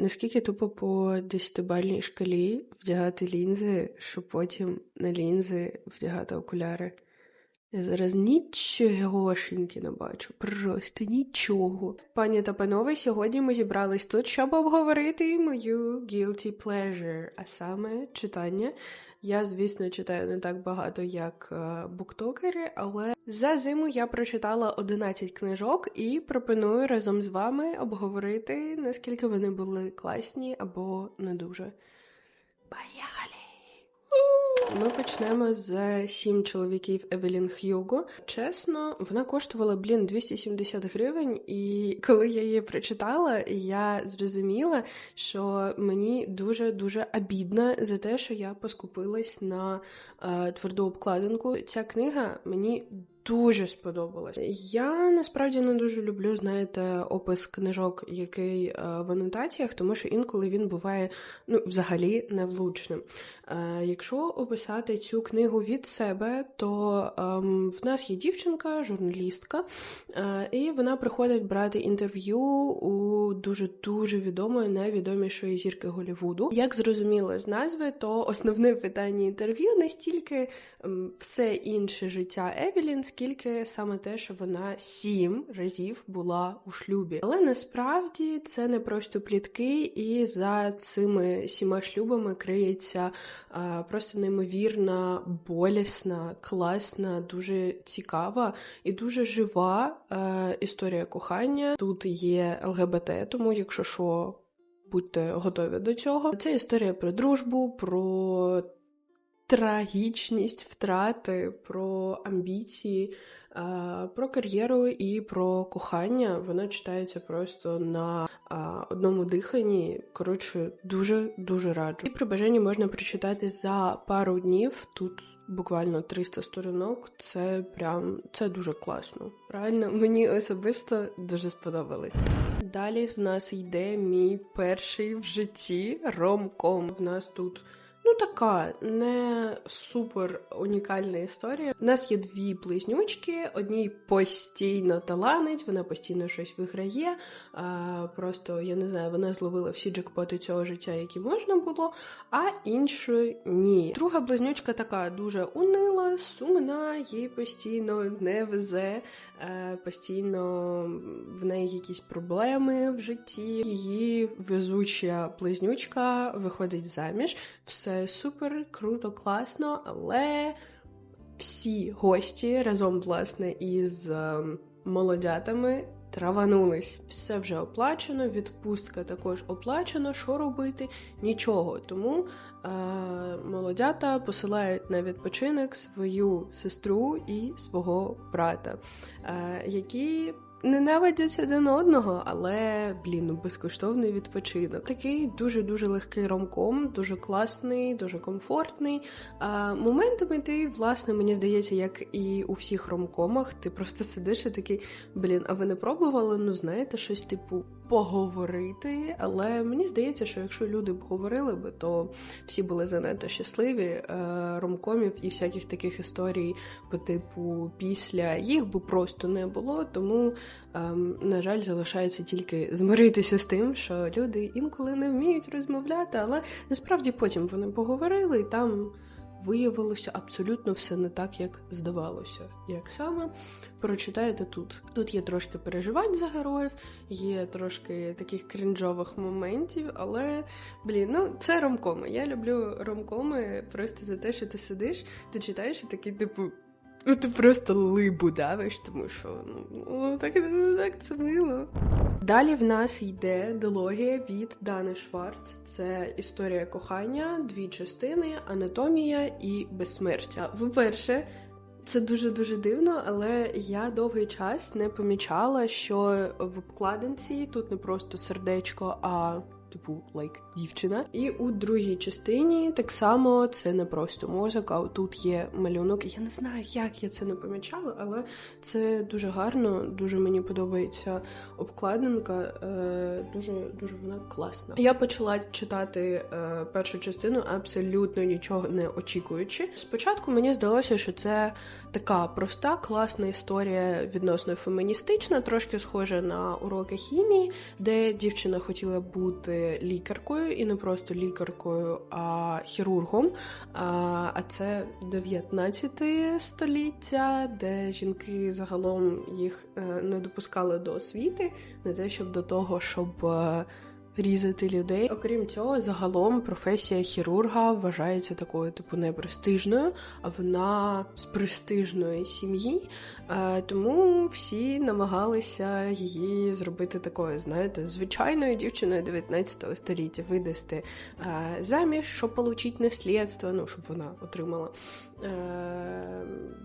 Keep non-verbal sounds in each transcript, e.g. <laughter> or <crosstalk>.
Наскільки тупо по десятибальній шкалі вдягати лінзи, щоб потім на лінзи вдягати окуляри. Я зараз нічогошеньки не бачу, просто нічого. Пані та панове, сьогодні ми зібрались тут, щоб обговорити мою guilty pleasure, а саме читання. Я, звісно, читаю не так багато, як е, буктокери, але за зиму я прочитала 11 книжок і пропоную разом з вами обговорити, наскільки вони були класні або не дуже. Поїхали! Ми почнемо з сім чоловіків Евелін Х'юго. Чесно, вона коштувала, блін, 270 гривень, і коли я її прочитала, я зрозуміла, що мені дуже дуже обідно за те, що я поскупилась на е, тверду обкладинку. Ця книга мені дуже сподобалось. Я насправді не дуже люблю, знаєте, опис книжок, який е, в анотаціях, тому що інколи він буває ну, взагалі невлучним. Е, якщо описати цю книгу від себе, то ем, в нас є дівчинка, журналістка, е, і вона приходить брати інтерв'ю у дуже дуже відомої, найвідомішої зірки Голівуду. Як зрозуміло з назви, то основне питання інтерв'ю не стільки ем, все інше життя Евелін, скільки саме те, що вона сім разів була у шлюбі. Але насправді це не просто плітки, і за цими сіма шлюбами криється просто неймовірна, болісна, класна, дуже цікава і дуже жива історія кохання. Тут є ЛГБТ, тому якщо що. Будьте готові до цього. Це історія про дружбу, про трагічність втрати, про амбіції, про кар'єру і про кохання. Вона читається просто на одному диханні. Коротше, дуже дуже раджу. І при бажанні можна прочитати за пару днів. Тут буквально 300 сторінок. Це прям це дуже класно. Реально, мені особисто дуже сподобалось. Далі в нас йде мій перший в житті ромком. В нас тут. Ну, така не супер унікальна історія. У нас є дві близнючки, одній постійно таланить, вона постійно щось виграє. А, Просто я не знаю, вона зловила всі джекпоти цього життя, які можна було, а іншої ні. Друга близнючка така дуже унила, сумна, їй постійно не везе, постійно в неї якісь проблеми в житті. Її везуча близнючка виходить заміж. Все супер, круто, класно, але всі гості разом, власне, із ем, молодятами траванулись. Все вже оплачено, відпустка також оплачена. Що робити? Нічого. Тому е, молодята посилають на відпочинок свою сестру і свого брата, е, які ненавидять один одного, але блін, ну безкоштовний відпочинок. Такий дуже дуже легкий ромком, дуже класний, дуже комфортний. А моментами ти, власне, мені здається, як і у всіх ромкомах, ти просто сидиш і такий, блін, а ви не пробували? Ну, знаєте, щось типу поговорити. Але мені здається, що якщо люди б говорили би, то всі були занадто щасливі. Е, ромкомів і всяких таких історій по типу після їх би просто не було. Тому, на жаль, залишається тільки змиритися з тим, що люди інколи не вміють розмовляти, але насправді потім вони поговорили і там виявилося абсолютно все не так, як здавалося. Як саме прочитаєте тут? Тут є трошки переживань за героїв, є трошки таких крінжових моментів, але блін, ну це ромкоми. Я люблю ромкоми просто за те, що ти сидиш, ти читаєш і такий, типу. Ну, ти просто либу давиш, тому що ну, так так це мило. Далі в нас йде дилогія від Дани Шварц. Це історія кохання, дві частини, анатомія і безсмертя. По-перше, це дуже дуже дивно, але я довгий час не помічала, що в обкладинці тут не просто сердечко, а типу, лайк дівчина. І у другій частині так само це не просто музика. Тут є малюнок. Я не знаю, як я це не помічала, але це дуже гарно, дуже мені подобається обкладинка. Е, дуже дуже вона класна. Я почала читати е, першу частину абсолютно нічого не очікуючи. Спочатку мені здалося, що це така проста, класна історія відносно феміністична, трошки схожа на уроки хімії, де дівчина хотіла бути лікаркою, і не просто лікаркою, а хірургом. А це 19 століття, де жінки загалом їх е, не допускали до освіти, не те, щоб до того, щоб. Різати людей. Окрім цього, загалом професія хірурга вважається такою, типу, непрестижною, а вона з престижної сім'ї. Е, тому всі намагалися її зробити такою, знаєте, звичайною дівчиною 19 століття, видасти е, заміж, щоб отримати наслідство, ну щоб вона отримала. Е,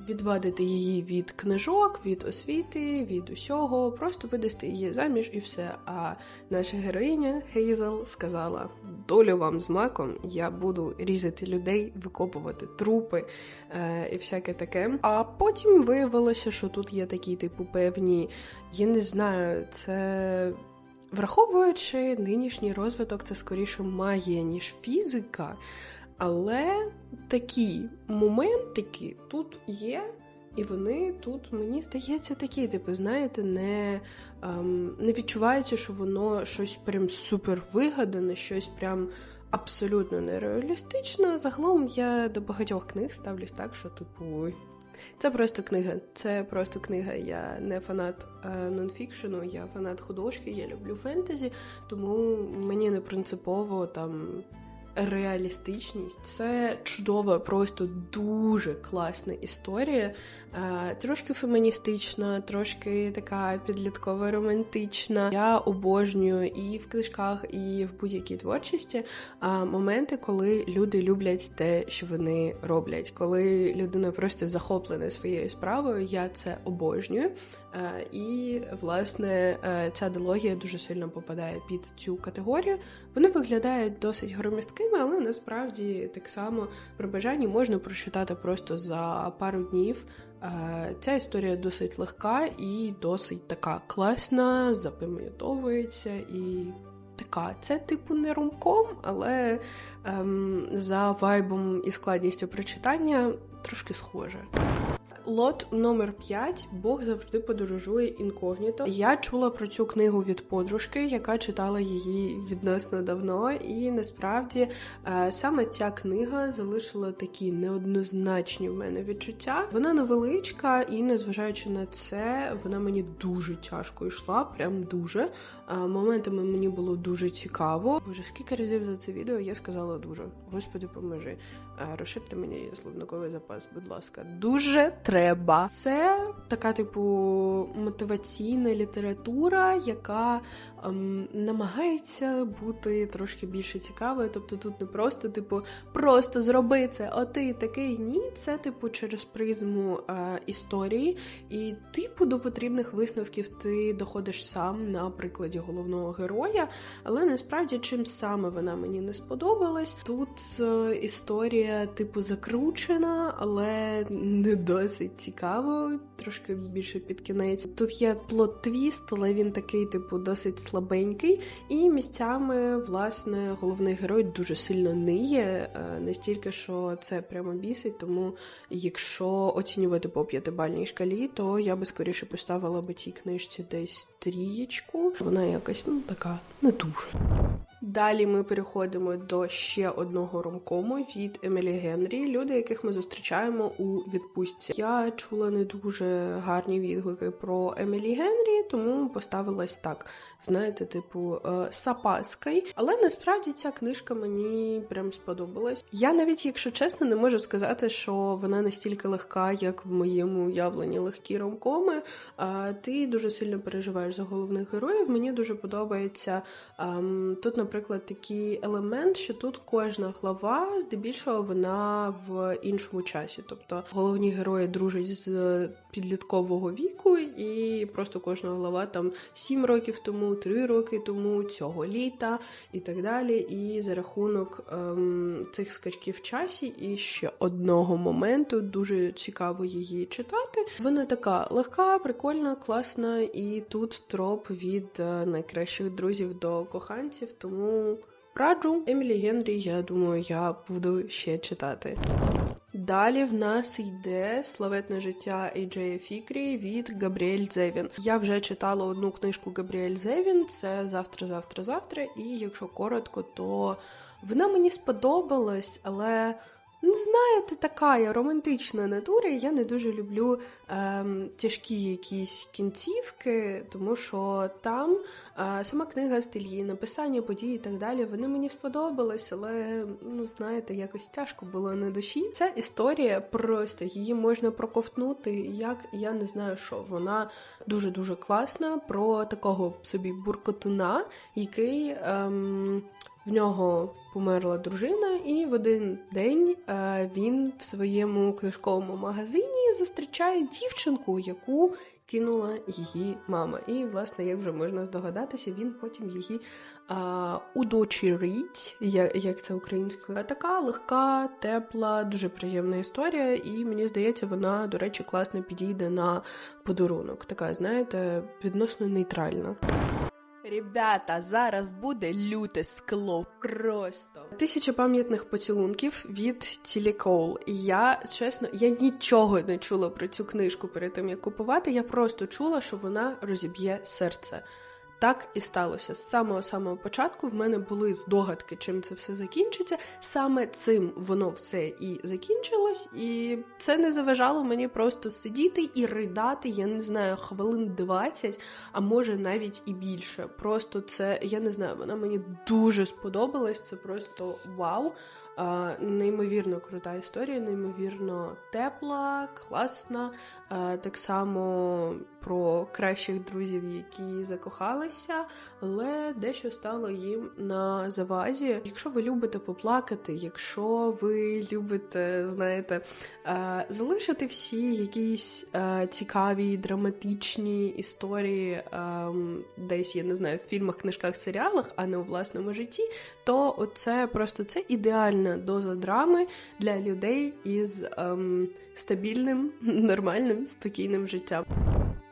відвадити її від книжок, від освіти, від усього, просто видасти її заміж і все. А наша героїня Хейзел сказала: долю вам з маком, я буду різати людей, викопувати трупи е, і всяке таке. А потім виявилося, що тут є такі, типу, певні, я не знаю, це. Враховуючи нинішній розвиток, це скоріше магія, ніж фізика. Але такі моментики тут є, і вони тут, мені здається, такі, типу, знаєте, не ем, не відчувається, що воно щось прям супер вигадане, щось прям абсолютно нереалістичне. Загалом я до багатьох книг ставлюсь так, що, типу, це просто книга. Це просто книга. Я не фанат е, нонфікшену, я фанат художки, я люблю фентезі, тому мені не принципово там реалістичність. Це чудова, просто дуже класна історія. Е, трошки феміністична, трошки така підліткова романтична. Я обожнюю і в книжках, і в будь-якій творчості моменти, коли люди люблять те, що вони роблять. Коли людина просто захоплена своєю справою, я це обожнюю. Е, і, власне, е, ця дилогія дуже сильно попадає під цю категорію. Вони виглядають досить громісткими, але насправді так само при бажанні можна прочитати просто за пару днів. Е, ця історія досить легка і досить така класна, запам'ятовується і така. Це, типу, не румком, але ем, за вайбом і складністю прочитання трошки схоже. Лот номер 5 Бог завжди подорожує інкогніто. Я чула про цю книгу від подружки, яка читала її відносно давно, і насправді е, саме ця книга залишила такі неоднозначні в мене відчуття. Вона невеличка, і незважаючи на це, вона мені дуже тяжко йшла, прям дуже. Е, моментами мені було дуже цікаво. Боже, скільки разів за це відео я сказала дуже. Господи, поможи. Розширте мені словниковий запас, будь ласка, дуже треба. Це така, типу, мотиваційна література, яка ем, намагається бути трошки більше цікавою. Тобто тут не просто, типу, просто зроби це, о ти такий ні. Це, типу, через призму е, історії, і типу до потрібних висновків ти доходиш сам на прикладі головного героя. Але насправді чим саме вона мені не сподобалась. Тут е, історія, типу, закручена, але не досить цікаво, трошки більше під кінець. Тут є плот-твіст, але він такий, типу, досить слабенький. І місцями, власне, головний герой дуже сильно ниє, е, настільки, що це прямо бісить. Тому, якщо оцінювати по п'ятибальній шкалі, то я би скоріше поставила би цій книжці десь трієчку. Вона якась ну така не дуже. Далі ми переходимо до ще одного ромкому від Емілі Генрі. Люди, яких ми зустрічаємо у відпустці. Я чула не дуже гарні відгуки про Емілі Генрі, тому поставилась так знаєте, типу е, Сапаской. Але насправді ця книжка мені прям сподобалась. Я навіть, якщо чесно, не можу сказати, що вона настільки легка, як в моєму уявленні легкі ромкоми. Ти дуже сильно переживаєш за головних героїв. Мені дуже подобається ем, тут, наприклад. такий елемент, що тут кожна глава, здебільшого, вона в іншому часі. Тобто головні герої дружать з підліткового віку, і просто кожна глава там 7 років тому, 3 роки тому, цього літа і так далі. І за рахунок ем, цих скачків в часі і ще одного моменту дуже цікаво її читати. Вона така легка, прикольна, класна, і тут троп від е, найкращих друзів до коханців, тому раджу Емілі Генрі, я думаю, я буду ще читати. Далі в нас йде славетне життя Ейджея Фікрі від Габріель Зевін. Я вже читала одну книжку Габріель Зевін. Це завтра, завтра, завтра. І якщо коротко, то вона мені сподобалась, але Ну, знаєте, така романтична натура, я не дуже люблю ем, тяжкі якісь кінцівки, тому що там е, сама книга стилі, написання подій і так далі, вони мені сподобались, але ну знаєте, якось тяжко було на душі. Ця історія просто її можна проковтнути, як я не знаю, що вона дуже дуже класна про такого собі буркотуна, який. Ем, в нього померла дружина, і в один день е, він в своєму книжковому магазині зустрічає дівчинку, яку кинула її мама. І, власне, як вже можна здогадатися, він потім її а, удочерить, як це українською. Така легка, тепла, дуже приємна історія, і мені здається, вона, до речі, класно підійде на подарунок. Така, знаєте, відносно нейтральна. Ребята, зараз буде люте скло. Просто тисяча пам'ятних поцілунків від Тілі. І я чесно, я нічого не чула про цю книжку перед тим як купувати. Я просто чула, що вона розіб'є серце. Так і сталося. З самого самого початку в мене були здогадки, чим це все закінчиться. Саме цим воно все і закінчилось, і це не заважало мені просто сидіти і ридати, я не знаю, хвилин 20, а може навіть і більше. Просто це, я не знаю, вона мені дуже сподобалась. Це просто вау. Неймовірно крута історія, неймовірно тепла, класна. Так само про кращих друзів, які закохалися, але дещо стало їм на завазі. Якщо ви любите поплакати, якщо ви любите, знаєте, залишити всі якісь цікаві, драматичні історії, десь я не знаю, в фільмах, книжках, серіалах, а не у власному житті, то оце просто це ідеальна доза драми для людей із ем, стабільним, <laughs> нормальним, спокійним життям.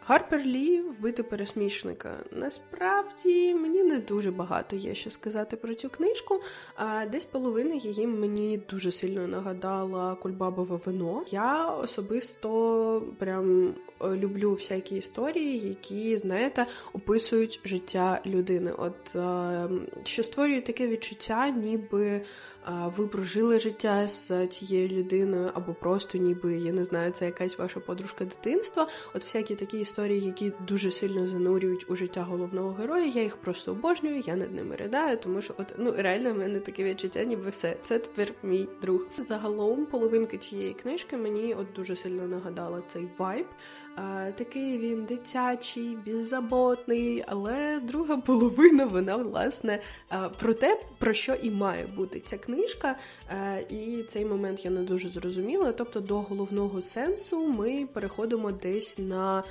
Гарпер Лі вбити пересмішника. Насправді мені не дуже багато є що сказати про цю книжку. А десь половина її мені дуже сильно нагадала Кульбабове вино. Я особисто прям е, люблю всякі історії, які, знаєте, описують життя людини. От е, що створює таке відчуття, ніби ви прожили життя з цією людиною, або просто ніби я не знаю, це якась ваша подружка дитинства. От всякі такі історії, які дуже сильно занурюють у життя головного героя. Я їх просто обожнюю, я над ними ридаю, тому що от ну реально в мене таке відчуття, ніби все. Це тепер мій друг. Загалом половинка цієї книжки мені от дуже сильно нагадала цей вайб. Такий він дитячий, беззаботний, але друга половина вона власне про те, про що і має бути ця книжка. І цей момент я не дуже зрозуміла. Тобто до головного сенсу ми переходимо десь на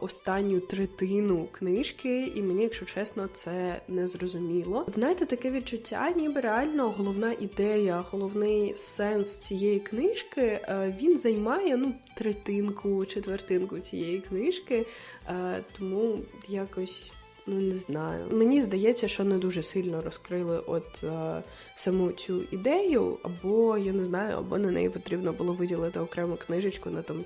останню третину книжки, і мені, якщо чесно, це не зрозуміло. Знаєте, таке відчуття, ніби реально головна ідея, головний сенс цієї книжки він займає ну третинку, четвертинку цієї книжки, е, тому якось. Ну, не знаю. Мені здається, що не дуже сильно розкрили от е, саму цю ідею, або я не знаю, або на неї потрібно було виділити окрему книжечку на там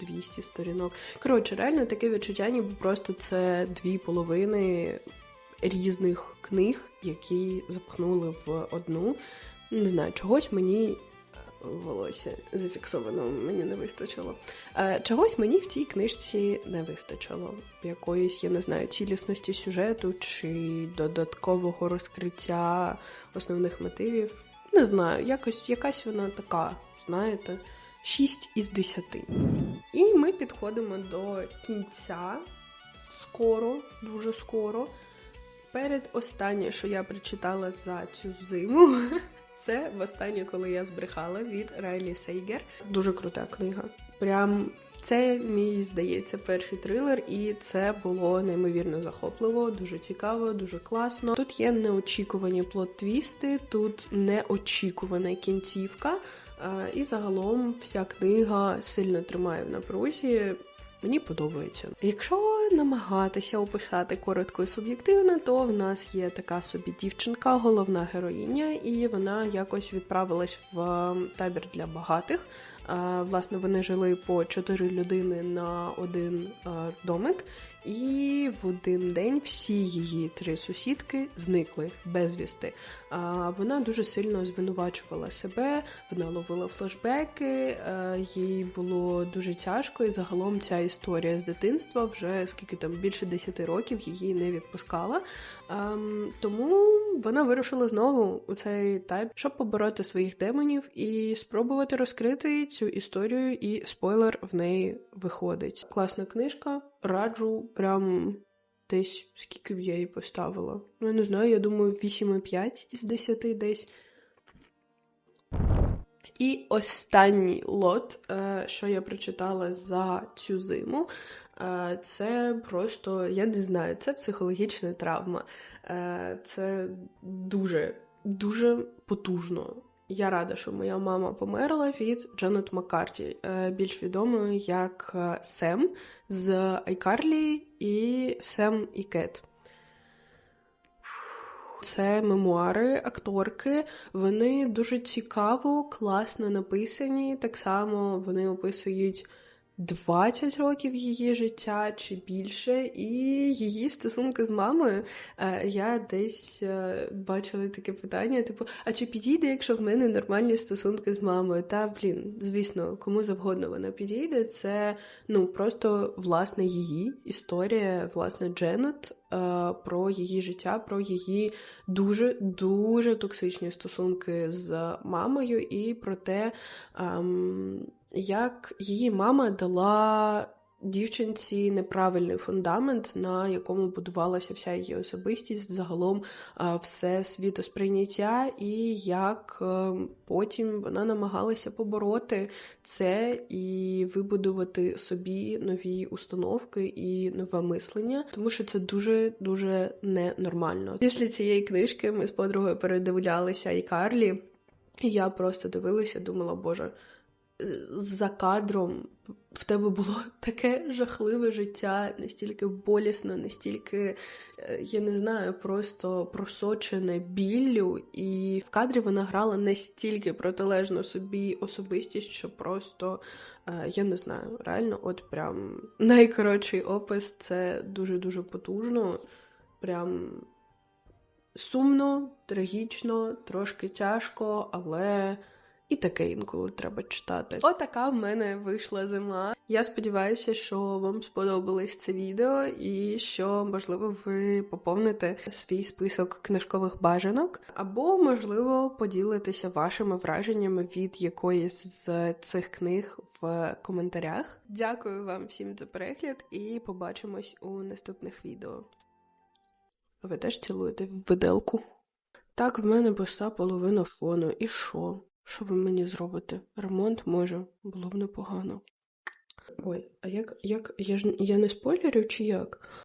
100-200 сторінок. Коротше, реально таке відчуття, ніби просто це дві половини різних книг, які запхнули в одну. Не знаю, чогось мені волосся зафіксовано, мені не вистачило. Е, чогось мені в цій книжці не вистачило. Якоїсь, я не знаю, цілісності сюжету чи додаткового розкриття основних мотивів. Не знаю, якось якась вона така, знаєте, 6 із 10. І ми підходимо до кінця скоро, дуже скоро. перед останнє, що я прочитала за цю зиму, <laughs> це востаннє, коли я збрехала від Райлі Сейгер. Дуже крута книга. Прям це мій, здається, перший трилер, і це було неймовірно захопливо, дуже цікаво, дуже класно. Тут є неочікувані плот-твісти, тут неочікувана кінцівка. І загалом вся книга сильно тримає в напрузі. Мені подобається. Якщо намагатися описати коротко і суб'єктивно, то в нас є така собі дівчинка, головна героїня, і вона якось відправилась в е, табір для багатих. Е, Власне, вони жили по чотири людини на один е, домик, і в один день всі її три сусідки зникли безвісти. А вона дуже сильно звинувачувала себе, вона ловила флешбеки, е, їй було дуже тяжко, і загалом ця історія з дитинства вже скільки там більше 10 років її не відпускала. Ем, Тому вона вирушила знову у цей тайп, щоб побороти своїх демонів і спробувати розкрити цю історію, і спойлер в неї виходить. Класна книжка, раджу прям. Десь скільки б я її поставила. Ну, я не знаю, я думаю, 8,5 із 10 десь. І останній лот, е, що я прочитала за цю зиму, це просто, я не знаю, це психологічна травма. Е, Це дуже, дуже потужно. Я рада, що моя мама померла від Джанет Маккарті, е, більш відомої як е, Сем з Айкарлі і Сем і Кет. Це мемуари акторки. Вони дуже цікаво, класно написані. Так само вони описують 20 років її життя чи більше, і її стосунки з мамою. Е, Я десь е, бачила таке питання: типу, а чи підійде, якщо в мене нормальні стосунки з мамою? Та блін, звісно, кому завгодно вона підійде. Це ну просто власне її історія, власне, Дженет. е, Про її життя, про її дуже дуже токсичні стосунки з мамою, і про те, ем, як її мама дала дівчинці неправильний фундамент, на якому будувалася вся її особистість, загалом все світосприйняття, і як е, потім вона намагалася побороти це і вибудувати собі нові установки і нове мислення, тому що це дуже дуже ненормально. Після цієї книжки ми з подругою передивлялися і Карлі. І я просто дивилася, думала, боже, за кадром в тебе було <laughs> таке жахливе життя, настільки болісно, настільки, е, я не знаю, просто просочене біллю. І в кадрі вона грала настільки протилежно собі особистість, що просто е, я не знаю, реально, от прям найкоротший опис це дуже-дуже потужно. Прям сумно, трагічно, трошки тяжко, але і таке інколи треба читати. Отака в мене вийшла зима. Я сподіваюся, що вам сподобалось це відео, і що, можливо, ви поповните свій список книжкових бажанок, або, можливо, поділитеся вашими враженнями від якоїсь з цих книг в коментарях. Дякую вам всім за перегляд і побачимось у наступних відео. Ви теж цілуєте в виделку? Так, в мене пуста половина фону. І що? Що ви мені зробите? Ремонт може, було б непогано. Ой, а як, як я ж я не спойлерю чи як?